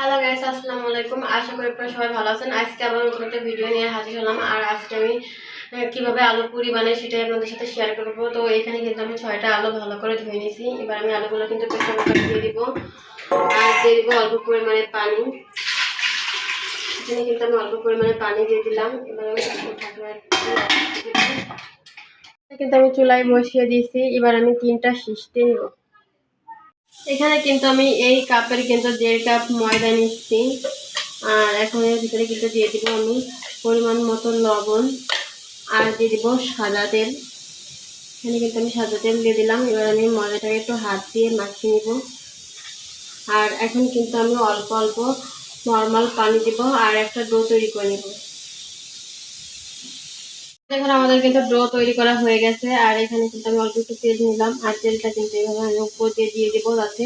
Hello guys আসসালামু আলাইকুম। আশা করি আপনারা সবাই ভালো আছেন। আজকে আবার নতুন একটা ভিডিও নিয়ে হাজির হলাম। আর আজকে আমি কীভাবে আলু পুরি বানাই সেটাই আপনাদের সাথে শেয়ার করব। তো এখানে কিন্তু আমি ছয়টা আলু ভালো করে ধুয়ে নিয়েছি। এবার আমি আলুগুলো কিন্তু প্রেশার কুকারে দিয়ে দিব। আর দিয়ে দিব অল্প পরিমাণে পানি। এখানে কিন্তু আমি অল্প পরিমাণে পানি দিয়ে দিলাম। এবার আমি। কিন্তু আমি চুলায় বসিয়ে দিয়েছি। এবার আমি তিনটা সিস্টে নিব এখানে কিন্তু আমি এই কাপের কিন্তু দেড় কাপ ময়দা নিচ্ছি। আর এখন এর ভিতরে কিন্তু দিয়ে দিব আমি পরিমাণ মতো লবণ। আর দিয়ে দিব সাদা তেল। এখানে কিন্তু আমি সাদা তেল দিয়ে দিলাম। এবার আমি ময়দাটাকে একটু হাত দিয়ে মাখিয়ে নিব। আর এখন কিন্তু আমি অল্প অল্প নর্মাল পানি দিব। আর একটা ডো তৈরি করে নেব। দেখুন আমাদের কিন্তু ডো তৈরি করা হয়ে গেছে, আর এখানে কিন্তু আমি অল্প একটু তেল নিলাম, আর তেলটা কিন্তু এইভাবে আমি উপর দিয়ে দিয়ে দেবো যাতে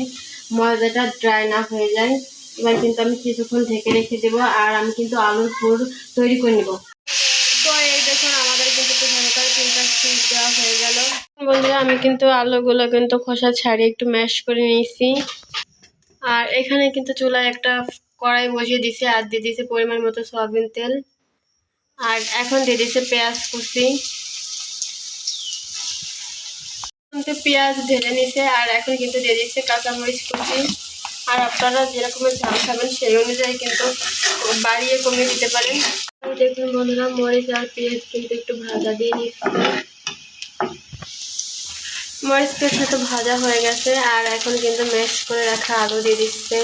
ময়দাটা ড্রাই না হয়ে যায়। এবার কিন্তু আমি কিছুক্ষণ ঢেকে রেখে দেবো, আর আমি কিন্তু আলুর পুর তৈরি করে নেব। তো এই দেখুন, আমাদের কিন্তু দেওয়া হয়ে গেল। বন্ধুরা, আমি কিন্তু আলুগুলো কিন্তু খোসা ছাড়িয়ে একটু ম্যাশ করে নিয়েছি। আর এখানে কিন্তু চুলায় একটা কড়াই বসিয়ে দিয়েছি, আর দিয়ে দিয়েছি পরিমাণ মতো সয়াবিন তেল। আর এখন দিয়ে দিচ্ছে পেঁয়াজ কুচি। কিন্তু পেঁয়াজ ঢেলে নিছে, আর এখন কিন্তু দিয়ে দিচ্ছে কাঁচামরিচ কুচি। আর আপনারা যেরকমের ঝাল খাবেন সেই অনুযায়ী কিন্তু বাড়িয়ে কমিয়ে দিতে পারেন। দেখুন বন্ধুরা, মরিচ আর পেঁয়াজ কিন্তু একটু ভাজা দিয়ে নিচ্ছে। মরিচ পেঁয়াজ সাথে ভাজা হয়ে গেছে, আর এখন কিন্তু ম্যাশ করে রাখা আলু দিয়ে দিচ্ছে।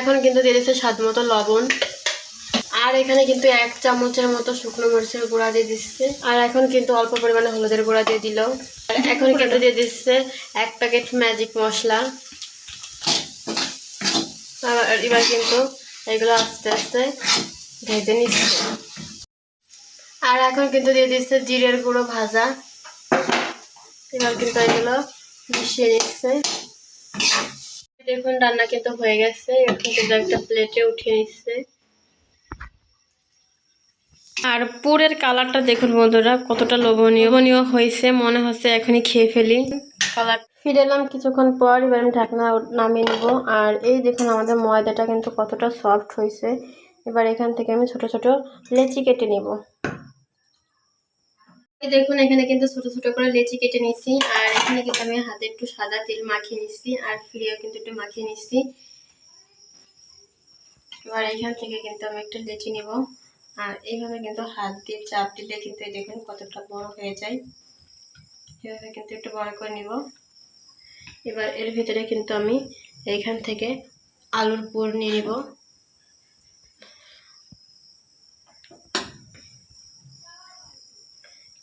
এখন কিন্তু দিয়ে দিচ্ছে স্বাদ মতো লবণ। আর এখানে কিন্তু এক চামচের মতো শুকনো মরিচের গুঁড়া দিয়ে দিচ্ছে। আর এখন কিন্তু অল্প পরিমাণে হলুদের গুঁড়া দিয়ে দিল। এখন কিন্তু দিয়ে দিচ্ছে এক প্যাকেট ম্যাজিক মশলা। আর এবার কিন্তু এগুলো আস্তে আস্তে ভেজে নিচ্ছে। আর এখন কিন্তু দিয়ে দিচ্ছে জিরের গুঁড়ো ভাজা। এবার কিন্তু এগুলো মিশিয়ে নিচ্ছে। দেখুন, রান্না কিন্তু হয়ে গেছে। এখন কিন্তু একটা প্লেটে উঠিয়ে নিচ্ছে। আর পুরের কালারটা দেখুন বন্ধুরা, কতটা লোভনীয়। লোভনীয় হয়েছে, মনে হচ্ছে এখনই খেয়ে ফেলি। কালার ফিরে এলাম কিছুক্ষণ পর, এবার আমি ঢাকনা নামিয়ে নেব। আর এই দেখুন, আমাদের ময়দাটা কিন্তু কতটা সফট হয়েছে। এবার এখান থেকে আমি ছোট ছোট লেচি কেটে নেব। দেখুন, এখানে কিন্তু ছোট ছোট করে লেচি কেটে নিচ্ছি আর এখানে কিন্তু আমি হাতে একটু সাদা তেল মাখিয়ে নিচ্ছি আর ফিরেও কিন্তু একটু মাখিয়ে নিচ্ছি এবার এখান থেকে কিন্তু আমি একটা লেচি নেব, আর এইভাবে কিন্তু হাত দিয়ে, চাপ দিলে কিন্তু দেখুন কতটা বড় হয়ে যায়। এভাবে কিন্তু একটু বড় করে নিব। এবার এর ভিতরে কিন্তু আমি এইখান থেকে আলুর পুর নিয়ে নিব।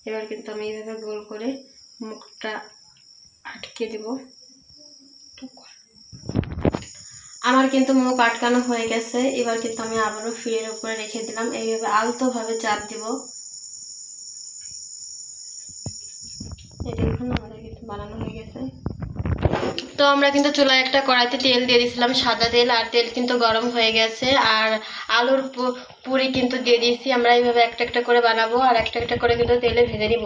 এবার কিন্তু আমি এইভাবে গোল করে মুখটা আটকে দেব। আমার কিন্তু মুখ আটকানো হয়ে গেছে। এবার কিন্তু আমি আবারও ফিরের উপরে রেখে দিলাম। এইভাবে আলতোভাবে চাপ দিব। এটা এখন আমাদের কিন্তু বানানো হয়ে গেছে। তো আমরা কিন্তু চুলায় একটা কড়াইতে তেল দিয়ে দিয়েছিলাম, সাদা তেল আর তেল কিন্তু গরম হয়ে গেছে। আর আলুর পুরি কিন্তু দিয়ে দিয়েছি, আমরা এইভাবে একটা একটা করে বানাবো আর একটা একটা করে কিন্তু তেলে ভেজে নিব।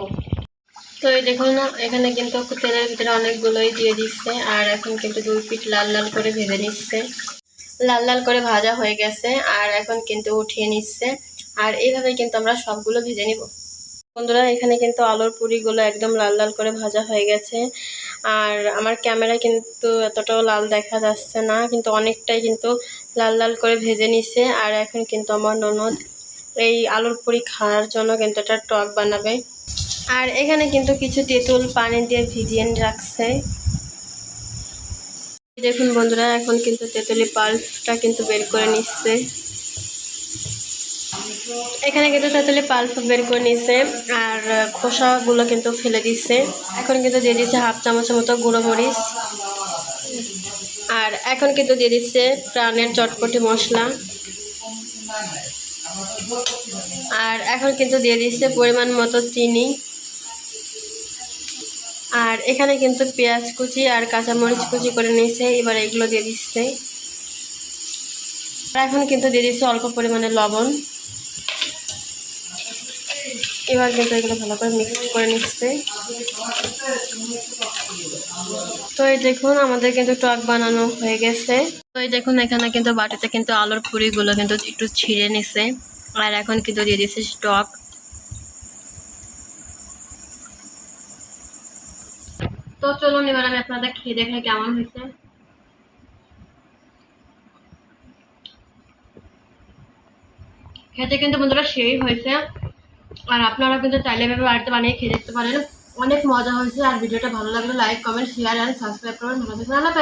তো এই দেখুন, এখানে কিন্তু তেলের ভিতরে অনেকগুলোই দিয়ে দিচ্ছে আর এখন কিন্তু দুই পিঠ লাল লাল করে ভেজে নিচ্ছে। লাল লাল করে ভাজা হয়ে গেছে আর এখন কিন্তু উঠিয়ে নিচ্ছে। আর এইভাবে কিন্তু আমরা সবগুলো ভেজে নিব। বন্ধুরা, এখানে কিন্তু আলুর পুরিগুলো একদম লাল লাল করে ভাজা হয়ে গেছে। আর আমার ক্যামেরা কিন্তু এতটাও লাল দেখা যাচ্ছে না, কিন্তু অনেকটাই কিন্তু লাল লাল করে ভেজে নিচ্ছে আর এখন কিন্তু আমার ননদ এই আলুর পুরি খাওয়ার জন্য কিন্তু একটা টক বানাবে। আর এখানে কিন্তু কিছু তেঁতুল পানি দিয়ে ভিজিয়ে রাখছে। দেখুন বন্ধুরা, এখন কিন্তু তেঁতুলি পাল্পটা কিন্তু বের করে নিচ্ছে। এখানে কিন্তু তেঁতুলি পাল্প বের করে নিচ্ছে আর খোসাগুলো কিন্তু ফেলে দিচ্ছে। এখন কিন্তু দিয়ে দিচ্ছে হাফ চামচের মতো গুঁড়ো মরিচ। আর এখন কিন্তু দিয়ে দিচ্ছে প্রাণের চটপটি মশলা। আর এখন কিন্তু দিয়ে দিচ্ছে পরিমাণ মতো চিনি। আর এখানে কিন্তু পেঁয়াজ কুচি আর কাঁচামরিচ কুচি করে নিয়েছে, এবার এগুলো দিয়ে দিচ্ছে। আর এখন কিন্তু দিয়ে দিচ্ছে অল্প পরিমাণে লবণ। এবার কিন্তু এগুলো ভালো করে মিক্স করে নিচ্ছে। তো এই দেখুন, আমাদের কিন্তু টক বানানো হয়ে গেছে। তো এই দেখুন, এখানে কিন্তু বাটিতে কিন্তু আলুর পুরিগুলো কিন্তু একটু ছিঁড়ে নিছে। আর এখন কিন্তু দিয়ে দিচ্ছে টক। তো চলুন, এবার আমি আপনাদের খেয়ে দেখে কেমন হয়েছে। খেতে কিন্তু বন্ধুরা সেই হয়েছে। আর আপনারা কিন্তু চাইলে এভাবে বাড়িতে বানিয়ে খেয়ে দেখতে পারেন। অনেক মজা হয়েছে, আর ভিডিওটা ভালো লাগলে like comment share and subscribe করবেন। ভালো থাকবেন। আল্লাহ